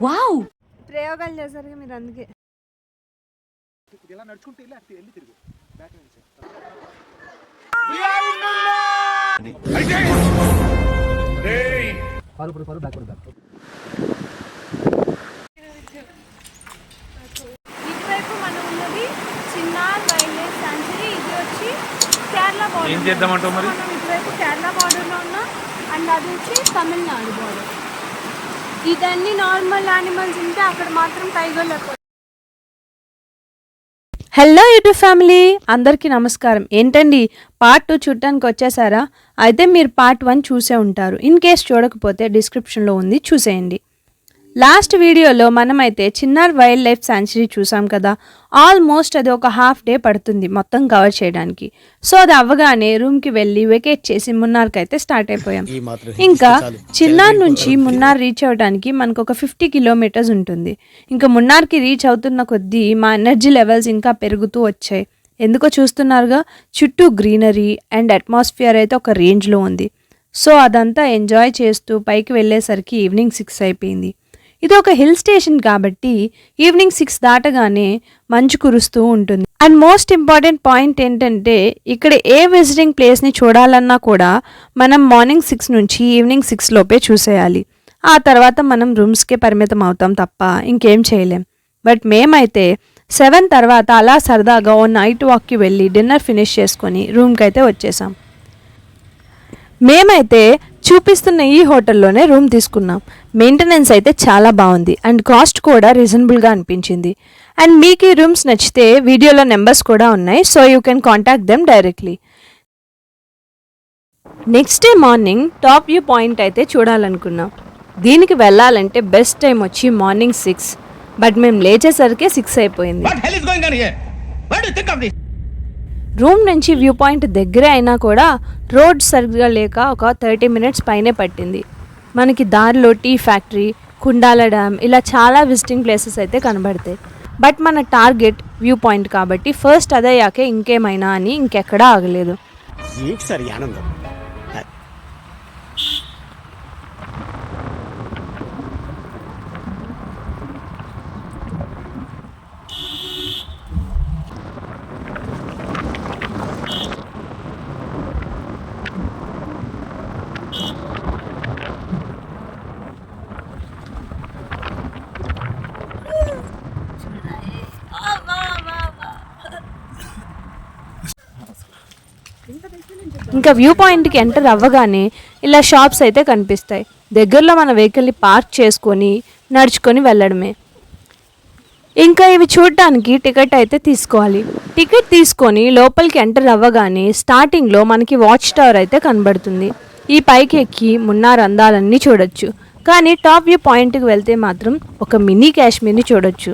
Wow! ప్రయోగాలు చేశారు మీరు అందుకే. ఇలా నడుచుకుంటూ వెళ్ళి అటు వెళ్ళి తిరుగు. బ్యాక్. నుంచి ఇటువైపు మనం ఉన్నది చిన్నార్ వైల్డ్ లైఫ్ సాంచురీ ఇది వచ్చి కేరళ బార్డర్ ఏం చేద్దామంటావు మరి? మనం ఇటువైపు కేరళ బార్డర్లో ఉన్నాం. అండ్ అది వచ్చి తమిళనాడు బార్డర్ ఇదన్నీ నార్మల్ యానిమల్స్ ఉంటే అక్కడ మాత్రం టైగర్ లేకపోతే హలో యూట్యూబ్ ఫ్యామిలీ అందరికీ నమస్కారం. ఏంటండి పార్ట్ టూ చూడటానికి వచ్చేసారా? అయితే మీరు పార్ట్ వన్ చూసే ఉంటారు. ఇన్ కేస్ చూడకపోతే డిస్క్రిప్షన్లో ఉంది చూసేయండి. లాస్ట్ వీడియోలో మనమైతే చిన్నార్ వైల్డ్ లైఫ్ సాంచురీ చూసాం కదా. ఆల్మోస్ట్ అది ఒక హాఫ్ డే పడుతుంది మొత్తం కవర్ చేయడానికి. సో అది అవ్వగానే రూమ్కి వెళ్ళి వెకేట్ చేసి మున్నార్కి అయితే స్టార్ట్ అయిపోయాం. ఇంకా చిన్నార్ నుంచి మున్నార్ రీచ్ అవ్వడానికి మనకు ఒక ఫిఫ్టీ కిలోమీటర్స్ ఉంటుంది. ఇంకా మున్నార్కి రీచ్ అవుతున్న కొద్దీ మా ఎనర్జీ లెవెల్స్ ఇంకా పెరుగుతూ వచ్చాయి. ఎందుకో చూస్తున్నారుగా? చుట్టూ గ్రీనరీ అండ్ అట్మాస్ఫియర్ అయితే ఒక రేంజ్లో ఉంది. సో అదంతా ఎంజాయ్ చేస్తూ పైకి వెళ్ళేసరికి ఈవినింగ్ సిక్స్ అయిపోయింది. ఇది ఒక హిల్ స్టేషన్ కాబట్టి ఈవినింగ్ సిక్స్ దాటగానే మంచు కురుస్తూ ఉంటుంది. అండ్ మోస్ట్ ఇంపార్టెంట్ పాయింట్ ఏంటంటే ఇక్కడ ఏ విజిటింగ్ ప్లేస్ని చూడాలన్నా కూడా మనం మార్నింగ్ సిక్స్ నుంచి ఈవినింగ్ సిక్స్ లోపే చూసేయాలి. ఆ తర్వాత మనం రూమ్స్కే పరిమితం అవుతాం తప్ప ఇంకేం చేయలేం. బట్ మేమైతే సెవెన్ తర్వాత అలా సరదాగా ఓ నైట్ వాక్కి వెళ్ళి డిన్నర్ ఫినిష్ చేసుకొని రూమ్కి అయితే వచ్చేసాం. మేమైతే చూపిస్తున్న ఈ హోటల్లోనే రూమ్ తీసుకున్నాం. మెయింటెనెన్స్ అయితే చాలా బాగుంది. అండ్ కాస్ట్ కూడా రీజనబుల్గా అనిపించింది. అండ్ మీకు ఈ రూమ్స్ నచ్చితే వీడియోలో నెంబర్స్ కూడా ఉన్నాయి. So you can contact them directly next day morning top view point అయితే చూడాలనుకున్నాం. దీనికి వెళ్ళాలంటే బెస్ట్ టైం వచ్చి మార్నింగ్ సిక్స్ బట్ మేము లేచేసరికి సిక్స్ అయిపోయింది. రూమ్ నుంచి వ్యూ పాయింట్ దగ్గరే అయినా కూడా రోడ్ సరిగ్గా లేక ఒక థర్టీ మినిట్స్ పైనే పట్టింది. మనకి దారిలో టీ ఫ్యాక్టరీ కుండాల డ్యామ్ ఇలా చాలా విజిటింగ్ ప్లేసెస్ అయితే కనబడతాయి. బట్ మన టార్గెట్ వ్యూ పాయింట్ కాబట్టి ఫస్ట్ అదయ్యాకే ఇంకేమైనా అని ఇంకెక్కడా ఆగలేదు. ఆనందం? ఇంకా వ్యూ పాయింట్కి ఎంటర్ అవ్వగానే ఇలా షాప్స్ అయితే కనిపిస్తాయి. దగ్గరలో మన వెహికల్ని పార్క్ చేసుకొని నడుచుకొని వెళ్ళడమే. ఇంకా ఇవి చూడటానికి టికెట్ అయితే తీసుకోవాలి. టికెట్ తీసుకొని లోపలికి ఎంటర్ అవ్వగానే స్టార్టింగ్లో మనకి వాచ్ టవర్ అయితే కనబడుతుంది. ఈ పైకి ఎక్కి మున్నార్ అందాలన్నీ చూడొచ్చు. కానీ టాప్ వ్యూ పాయింట్కి వెళ్తే మాత్రం ఒక మినీ కాశ్మీర్ని చూడొచ్చు.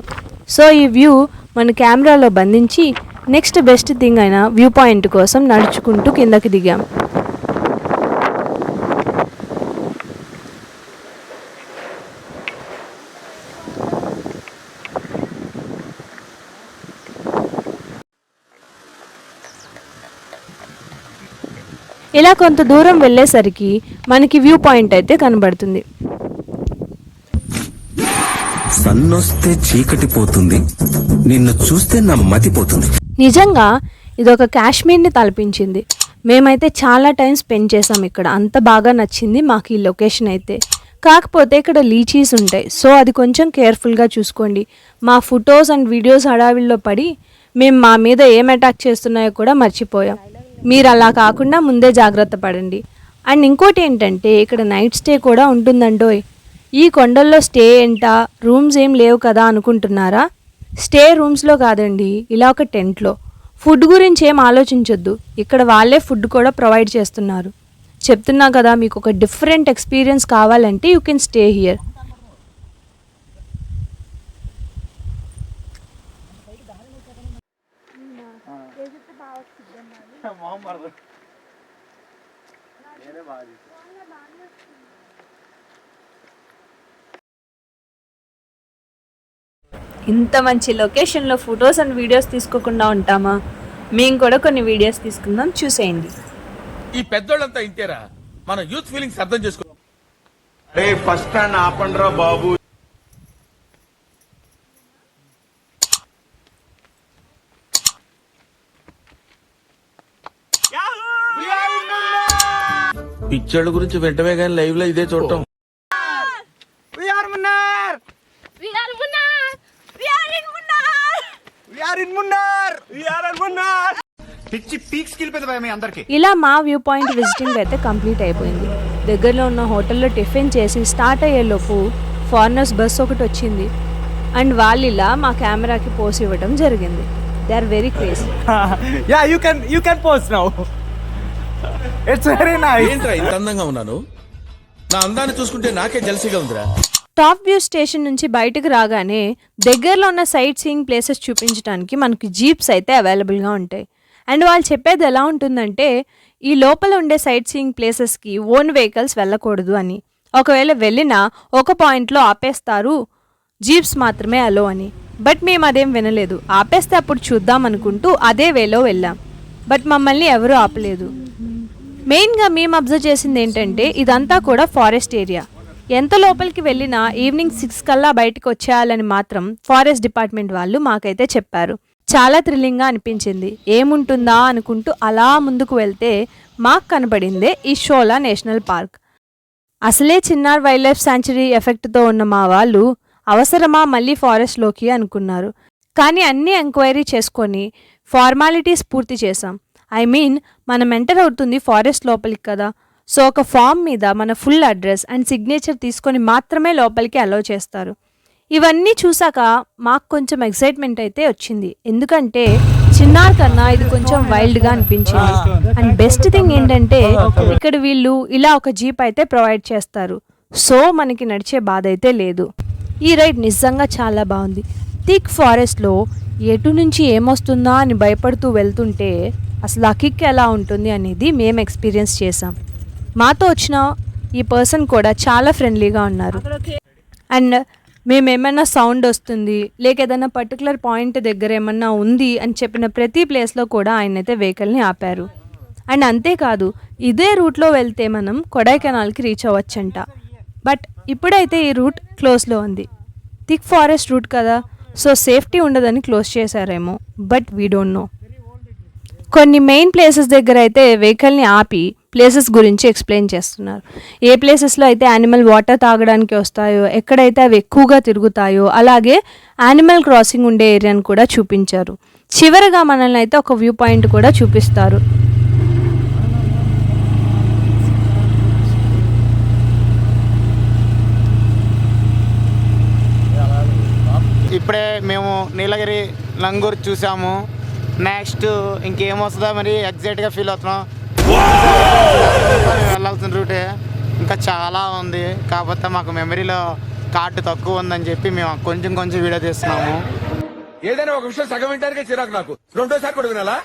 సో ఈ వ్యూ మన కెమెరాలో బంధించి నెక్స్ట్ బెస్ట్ థింగ్ అయిన వ్యూ పాయింట్ కోసం నడుచుకుంటూ కిందకి దిగాం. ఇలా కొంత దూరం వెళ్ళేసరికి మనకి వ్యూ పాయింట్ అయితే కనబడుతుంది. సన్నొస్తే చీకటి పోతుంది నిన్ను చూస్తే నా మతిపోతుంది నిజంగా ఇది ఒక కాశ్మీర్ని తలపించింది. మేమైతే చాలా టైం స్పెండ్ చేసాం ఇక్కడ. అంత బాగా నచ్చింది మాకు ఈ లొకేషన్ అయితే. కాకపోతే ఇక్కడ లీచీస్ ఉంటాయి. సో అది కొంచెం కేర్ఫుల్గా చూసుకోండి. మా ఫొటోస్ అండ్ వీడియోస్ హడావిల్లో పడి మేము మా మీద ఏం అటాక్ చేస్తున్నాయో కూడా మర్చిపోయాం. మీరు అలా కాకుండా ముందే జాగ్రత్త పడండి. అండ్ ఇంకోటి ఏంటంటే ఇక్కడ నైట్ స్టే కూడా ఉంటుందండోయ్. ఈ కొండల్లో స్టే ఏంటా? రూమ్స్ ఏం లేవు కదా అనుకుంటున్నారా? స్టే రూమ్స్లో కాదండి ఇలా ఒక టెంట్లో. ఫుడ్ గురించి ఏం ఆలోచించొద్దు ఇక్కడ వాళ్ళే ఫుడ్ కూడా ప్రొవైడ్ చేస్తున్నారు. చెప్తున్నా కదా మీకు ఒక డిఫరెంట్ ఎక్స్పీరియన్స్ కావాలంటే యూ కెన్ స్టే హియర్. నేనే బాగా ఇంత మంచి లొకేషన్లో ఫొటోస్ అండ్ వీడియోస్ తీసుకోకుండా ఉంటామా? మేము కూడా కొన్ని వీడియోస్ తీసుకుందాం చూసేయండి. ఈ పెద్దోళ్ళంతా ఇంతేరా? మన యూత్ ఫీలింగ్స్ అర్థం చేసుకో ఫస్ట్ స్టాండ్ ఆపండ్రా బాబు. పిచ్చోళ్ళ గురించి వెంటనే కానీ లైవ్లో ఇదే చూడటం. పిచ్చి పీక్స్ వెళ్ళిపోయింది భయ మీ అందరికి. ఇలా మా వ్యూ పాయింట్ విజిటింగ్ అయితే కంప్లీట్ అయిపోయింది. దగ్గరలో ఉన్న హోటల్లో టిఫిన్ చేసి స్టార్ట్ అయ్యేలోపు ఫారినర్స్ బస్ ఒకటి వచ్చింది. అండ్ వాళ్ళు ఇలా మా కెమెరాకి పోసి ఇవ్వడం జరిగింది. They are very crazy yeah you can you can post now it's very nice ఏంట్రా ఇంత అందంగా ఉన్నాను? నా అందాన్ని చూసుకుంటే నాకే జలసిగా ఉందిరా. టాప్ వ్యూ స్టేషన్ నుంచి బయటకు రాగానే దగ్గరలో ఉన్న సైట్ సీయింగ్ ప్లేసెస్ చూపించడానికి మనకి జీప్స్ అయితే అవైలబుల్గా ఉంటాయి. అండ్ వాళ్ళు చెప్పేది ఎలా ఉంటుందంటే ఈ లోపల ఉండే సైట్ సీయింగ్ ప్లేసెస్కి ఓన్ వెహికల్స్ వెళ్ళకూడదు అని. ఒకవేళ వెళ్ళినా ఒక పాయింట్లో ఆపేస్తారు జీప్స్ మాత్రమే అలో అని. బట్ మేము అదేం వినలేదు. ఆపేస్తే అప్పుడు చూద్దాం అనుకుంటూ అదే వేలో వెళ్ళాం. బట్ మమ్మల్ని ఎవరూ ఆపలేదు. మెయిన్గా మేము అబ్జర్వ్ చేసింది ఏంటంటే ఇదంతా కూడా ఫారెస్ట్ ఏరియా. ఎంత లోపలికి వెళ్ళినా ఈవినింగ్ సిక్స్ కల్లా బయటకు వచ్చేయాలని మాత్రం ఫారెస్ట్ డిపార్ట్మెంట్ వాళ్ళు మాకైతే చెప్పారు. చాలా థ్రిల్లింగ్గా అనిపించింది. ఏముంటుందా అనుకుంటూ అలా ముందుకు వెళ్తే మాకు కనబడిందే ఈ షోలా నేషనల్ పార్క్. అసలే చిన్నార్ వైల్డ్ లైఫ్ శాంచురీ ఎఫెక్ట్తో ఉన్న మా వాళ్ళు అవసరమా మళ్ళీ ఫారెస్ట్లోకి అనుకున్నారు. కానీ అన్నీ ఎంక్వైరీ చేసుకొని ఫార్మాలిటీస్ పూర్తి చేసాం ఐ మీన్ మనం ఎంటర్ అవుతుంది ఫారెస్ట్ లోపలికి కదా. సో ఒక ఫామ్ మీద మన ఫుల్ అడ్రస్ అండ్ సిగ్నేచర్ తీసుకొని మాత్రమే లోపలికి అలౌ చేస్తారు. ఇవన్నీ చూసాక మాకు కొంచెం ఎక్సైట్మెంట్ అయితే వచ్చింది. ఎందుకంటే చిన్నార్ కన్నా ఇది కొంచెం వైల్డ్గా అనిపించింది. అండ్ బెస్ట్ థింగ్ ఏంటంటే ఇక్కడ వీళ్ళు ఇలా ఒక జీప్ అయితే ప్రొవైడ్ చేస్తారు. సో మనకి నడిచే బాధ అయితే లేదు. ఈ రైడ్ నిజంగా చాలా బాగుంది. థిక్ ఫారెస్ట్లో ఎటు నుంచి ఏమొస్తుందా అని భయపడుతూ వెళ్తుంటే అసలు ఆ కిక్ ఎలా ఉంటుంది అనేది మేము ఎక్స్పీరియన్స్ చేసాం. మాతో వచ్చిన ఈ పర్సన్ కూడా చాలా ఫ్రెండ్లీగా ఉన్నారు. అండ్ మేము ఏమైనా సౌండ్ వస్తుంది లేక ఏదైనా పర్టికులర్ పాయింట్ దగ్గర ఏమన్నా ఉంది అని చెప్పిన ప్రతి ప్లేస్లో కూడా ఆయన అయితే వెహికల్ని ఆపారు. అండ్ అంతేకాదు ఇదే రూట్లో వెళ్తే మనం కొడైకెనాల్కి రీచ్ అవ్వచ్చంట. బట్ ఇప్పుడైతే ఈ రూట్ క్లోజ్లో ఉంది. థిక్ ఫారెస్ట్ రూట్ కదా సో సేఫ్టీ ఉండదని క్లోజ్ చేశారేమో బట్ వీ డోంట్ నో. కొన్ని మెయిన్ ప్లేసెస్ దగ్గర అయితే వెహికల్ని ఆపి ప్లేసెస్ గురించి ఎక్స్ప్లెయిన్ చేస్తున్నారు. ఏ ప్లేసెస్లో అయితే యానిమల్ వాటర్ తాగడానికి వస్తాయో ఎక్కడైతే అవి ఎక్కువగా తిరుగుతాయో అలాగే యానిమల్ క్రాసింగ్ ఉండే ఏరియాని కూడా చూపించారు. చివరగా మనల్ని అయితే ఒక వ్యూ పాయింట్ కూడా చూపిస్తారు. ఇప్పుడే మేము నీలగిరి లంగూర్ చూసాము. నెక్స్ట్ ఇంకేమొస్తుందో మరి ఎగ్జైట్గా ఫీల్ అవుతున్నాం. వెళ్ళాల్సిన రూటే. ఇంకా చాలా ఉంది. కాకపోతే మాకు మెమరీలో కార్డు తక్కువ ఉందని చెప్పి మేము కొంచెం కొంచెం వీడియో తీస్తున్నాము. ఏదైనా ఒక విషయం సగం వింటానికే చిరాకు నాకు. రెండోసారి కూడా వినాలా?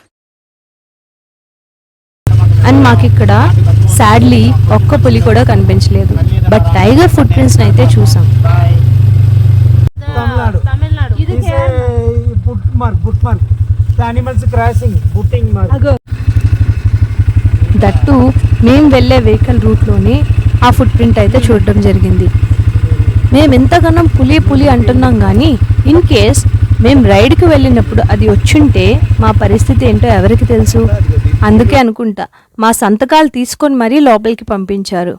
అండ్ మాకు ఇక్కడ సాడ్లీ ఒక్క పులి కూడా కనిపించలేదు. బట్ టైగర్ ఫుట్ ప్రింట్స్ని అయితే చూసాం. తమిళనాడు. తమిళనాడు. ఇది boot mark but mark animals crossing బుట్టింగ్ మార్క్ దట్టు మేము వెళ్ళే వెహికల్ రూట్లోనే ఆ ఫుట్ ప్రింట్ అయితే చూడడం జరిగింది. మేము ఎంతగానో పులి పులి అంటున్నాం కానీ ఇన్ కేస్ మేము రైడ్కి వెళ్ళినప్పుడు అది వచ్చుంటే మా పరిస్థితి ఏంటో ఎవరికి తెలుసు? అందుకే అనుకుంటా మా సంతకాలు తీసుకొని మరీ లోపలికి పంపించారు.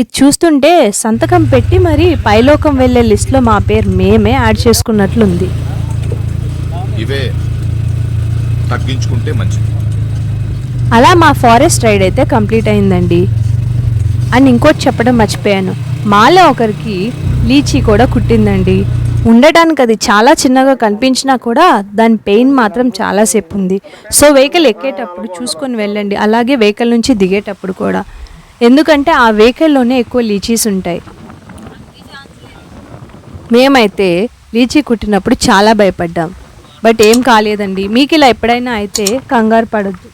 ఇది చూస్తుంటే సంతకం పెట్టి మరీ పైలోకం వెళ్ళే లిస్ట్లో మా పేరు మేమే యాడ్ చేసుకున్నట్లుంది. ఇవే తగ్గించుకుంటే మంచిది. అలా మా ఫారెస్ట్ రైడ్ అయితే కంప్లీట్ అయిందండి. అని ఇంకోటి చెప్పడం మర్చిపోయాను. మాలో ఒకరికి లీచీ కూడా కుట్టిందండి. ఉండటానికి అది చాలా చిన్నగా కనిపించినా కూడా దాని పెయిన్ మాత్రం చాలాసేపు ఉంది. సో వెహికల్ ఎక్కేటప్పుడు చూసుకొని వెళ్ళండి. అలాగే వెహికల్ నుంచి దిగేటప్పుడు కూడా. ఎందుకంటే ఆ వెహికల్లోనే ఎక్కువ లీచీస్ ఉంటాయి. మేమైతే లీచీ కుట్టినప్పుడు చాలా భయపడ్డాం. బట్ ఏం కాలేదండి. మీకు ఇలా ఎప్పుడైనా అయితే కంగారు పడద్దు.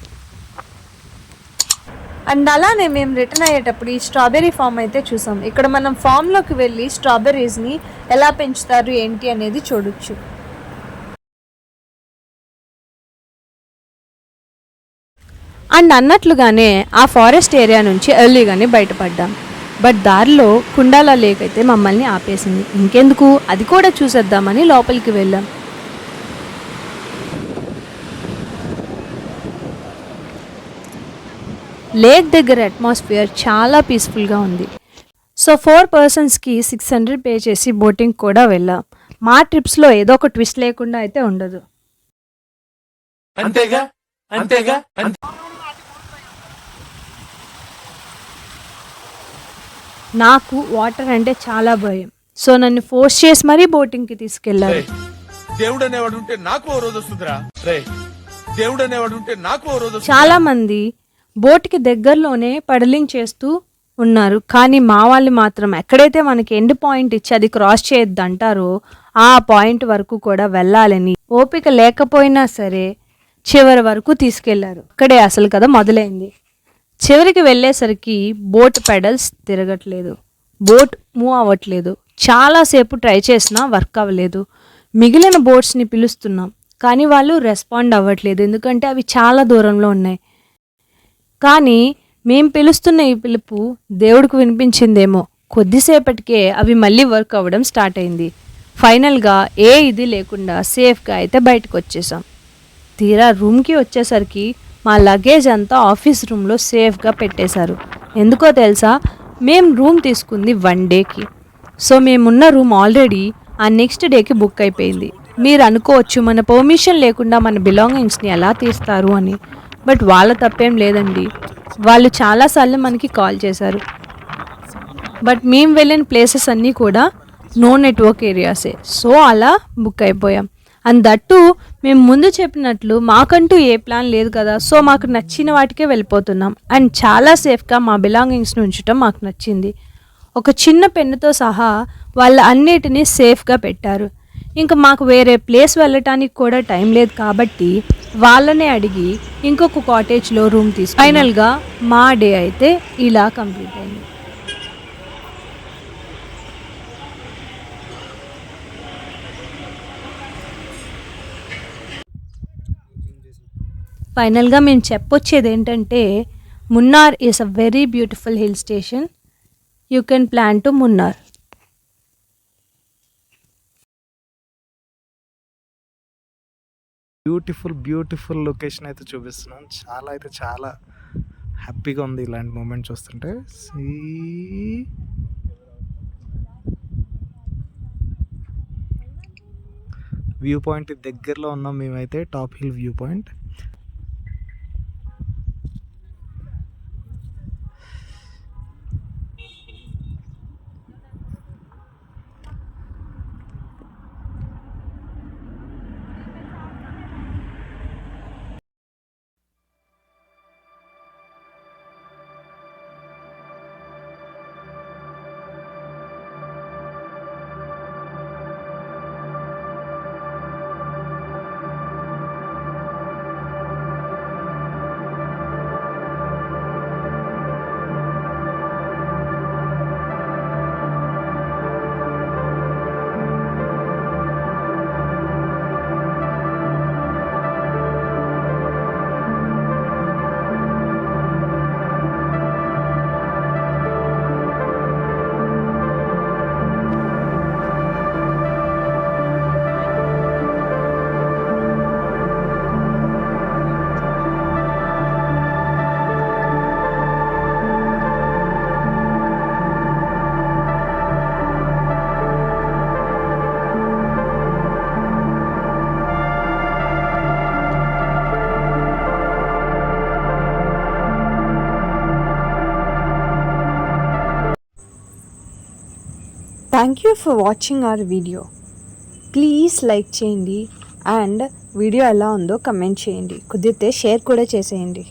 అండ్ అలానే మేము రిటర్న్ అయ్యేటప్పుడు ఈ స్ట్రాబెర్రీ ఫామ్ అయితే చూసాం. ఇక్కడ మనం ఫామ్లోకి వెళ్ళి స్ట్రాబెర్రీస్ని ఎలా పెంచుతారు ఏంటి అనేది చూడొచ్చు. అండ్ అన్నట్లుగానే ఆ ఫారెస్ట్ ఏరియా నుంచి ఎర్లీగానే బయటపడ్డాం. బట్ దారిలో కుండాల లేక్ అయితే మమ్మల్ని ఆపేసింది. ఇంకెందుకు? అది కూడా చూసేద్దామని లోపలికి వెళ్ళాం. లేక్ దగ్గర అట్మాస్ఫియర్ చాలా పీస్ఫుల్గా ఉంది. సో ఫోర్ పర్సన్స్కి సిక్స్ హండ్రెడ్ పే చేసి బోటింగ్ కూడా వెళ్ళాం. మా ట్రిప్స్లో ఏదో ఒక ట్విస్ట్ లేకుండా అయితే ఉండదు. అంతేగా? అంతేగా? నాకు వాటర్ అంటే చాలా భయం. సో నన్ను ఫోర్స్ చేసి మరీ బోటింగ్కి తీసుకెళ్ళారు. దేవుడు అనేవాడు ఉంటే నాకు ఓ రోజు వస్తుందిరా. దేవుడు అనేవాడు ఉంటే నాకు ఓ రోజు చాలా మంది బోట్కి దగ్గరలోనే పడలింగ్ చేస్తూ ఉన్నారు. కానీ మా వాళ్ళు మాత్రం ఎక్కడైతే మనకి ఎండ్ పాయింట్ ఇచ్చి అది క్రాస్ చేయొద్దు అంటారో ఆ పాయింట్ వరకు కూడా వెళ్ళాలని ఓపిక లేకపోయినా సరే చివరి వరకు తీసుకెళ్ళారు. అక్కడే అసలు కథ మొదలైంది. చివరికి వెళ్ళేసరికి బోట్ పెడల్స్ తిరగట్లేదు. బోట్ మూవ్ అవ్వట్లేదు. చాలాసేపు ట్రై చేసినా వర్క్ అవ్వలేదు. మిగిలిన బోట్స్ని పిలుస్తున్నాం. కానీ వాళ్ళు రెస్పాండ్ అవ్వట్లేదు. ఎందుకంటే అవి చాలా దూరంలో ఉన్నాయి. కానీ మేం పిలుస్తున్న ఈ పిలుపు దేవుడికి వినిపించిందేమో. కొద్దిసేపటికే అవి మళ్ళీ వర్క్ అవ్వడం స్టార్ట్ అయింది. ఫైనల్గా ఏ ఇది లేకుండా సేఫ్గా అయితే బయటకు వచ్చేసాం తీరా రూమ్కి వచ్చేసరికి మా లగేజ్ అంతా ఆఫీస్ రూమ్లో సేఫ్గా పెట్టేశారు. ఎందుకో తెలుసా? మేం రూమ్ తీసుకుంది వన్ డేకి. సో మేమున్న రూమ్ ఆల్రెడీ ఆ నెక్స్ట్ డేకి బుక్ అయిపోయింది. మీరు అనుకోవచ్చు మన పర్మిషన్ లేకుండా మన బిలాంగింగ్స్ని ఎలా తీస్తారు అని. బట్ వాళ్ళ తప్పేం లేదండి. వాళ్ళు చాలాసార్లు మనకి కాల్ చేశారు. బట్ మేము వెళ్ళిన ప్లేసెస్ అన్నీ కూడా నో నెట్వర్క్ ఏరియాసే. సో అలా బుక్ అయిపోయాం. అండ్ దట్టు మేము ముందు చెప్పినట్లు మాకంటూ ఏ ప్లాన్ లేదు కదా సో మాకు నచ్చిన వాటికే వెళ్ళిపోతున్నాం. అండ్ చాలా సేఫ్గా మా బిలాంగింగ్స్ని ఉంచడం మాకు నచ్చింది. ఒక చిన్న పెన్నుతో సహా వాళ్ళ అన్నిటినీ సేఫ్గా పెట్టారు. ఇంకా మాకు వేరే ప్లేస్ వెళ్ళటానికి కూడా టైం లేదు కాబట్టి వాళ్ళనే అడిగి ఇంకొక కాటేజ్లో రూమ్ తీసు ఫైనల్గా మా డే అయితే ఇలా కంప్లీట్ అయింది. ఫైనల్గా మేము చెప్పొచ్చేది ఏంటంటే Munnar is a very beautiful hill station you can plan to Munnar beautiful beautiful location అయితే చూపిస్తున్నాం. చాలా అయితే చాలా హ్యాపీగా ఉంది ఇలాంటి మూమెంట్ చూస్తుంటే. సీ వ్యూ పాయింట్ దగ్గరలో ఉన్నాం మేమైతే top hill view point. Thank you for watching our video please like చేయండి అండ్ వీడియో ఎలా ఉందో కమెంట్ చేయండి. కుదిరితే షేర్ కూడా చేసేయండి.